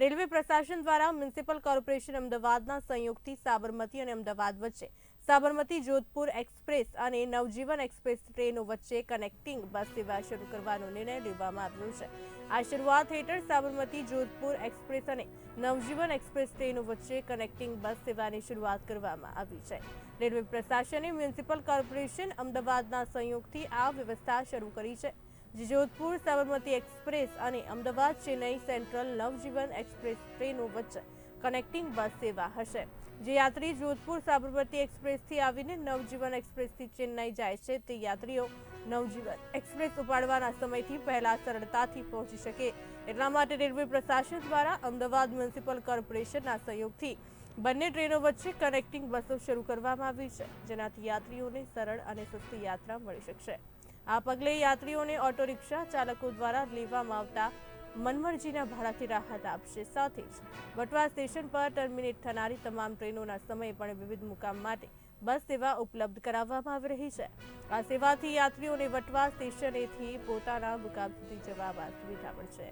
Railway પ્રશાસન દ્વારા municipal corporation અમદાવાદના સંયોગથી સાબરમતી અને અમદાવાદ વચ્ચે સાબરમતી, જોધપુર એક્સપ્રેસ અને નવજીવન એક્સપ્રેસ ટ્રેનો વચ્ચે કનેક્ટિંગ બસ સેવા શરૂ કરવાનો નિર્ણય લેવામાં આવ્યો છે. આ શરૂઆત હેઠળ સાબરમતી, જોધપુર એક્સપ્રેસ અને નવજીવન એક્સપ્રેસ ટ્રેનો વચ્ચે કનેક્ટિંગ બસ સેવાની શરૂઆત કરવામાં આવી છે. રેલવે પ્રશાસને મ્યુનિસિપલ કોર્પોરેશન અમદાવાદના સંયોગથી આ વ્યવસ્થા શરૂ કરી છે. જે જોધપુર સાબરમતી એક્સપ્રેસ અને અમદાવાદ ચેન્નઈ સેન્ટ્રલ નવજીવન એક્સપ્રેસ ટ્રેનો વચ્ચે કનેક્ટિંગ બસ સેવા હશે. જે યાત્રી જોધપુર, સાબરમતી એક્સપ્રેસથી આવીને નવજીવન એક્સપ્રેસથી ચેન્નઈ જાય છે તે યાત્રીઓ નવજીવન એક્સપ્રેસ ઉપાડવાના સમયથી પહેલા સરળતાથી પહોંચી શકે. એટલા માટે રેલવે પ્રશાસન દ્વારા અમદાવાદ મ્યુનિસિપલ કોર્પોરેશનના સહયોગથી બંને ટ્રેનો વચ્ચે કનેક્ટિંગ બસો શરૂ કરવામાં આવી છે. જેનાથી યાત્રીઓને સરળ અને સસ્તી યાત્રા મળી શકશે. આ પગલે યાત્રીઓને ઓટો રિક્ષા ચાલકો દ્વારા લેવામાં આવતા મનમરજીના ભાડાથી રાહત આપશે. સાથે જ વટવા સ્ટેશન પર ટર્મિનેટ થનારી તમામ ટ્રેનોના સમય પણ વિવિધ મુકામ માટે બસ સેવા ઉપલબ્ધ કરાવવામાં આવી રહી છે. આ સેવાથી યાત્રીઓને વટવા સ્ટેશનેથી પોતાના મુકામ સુધી જવામાં સુવિધા મળશે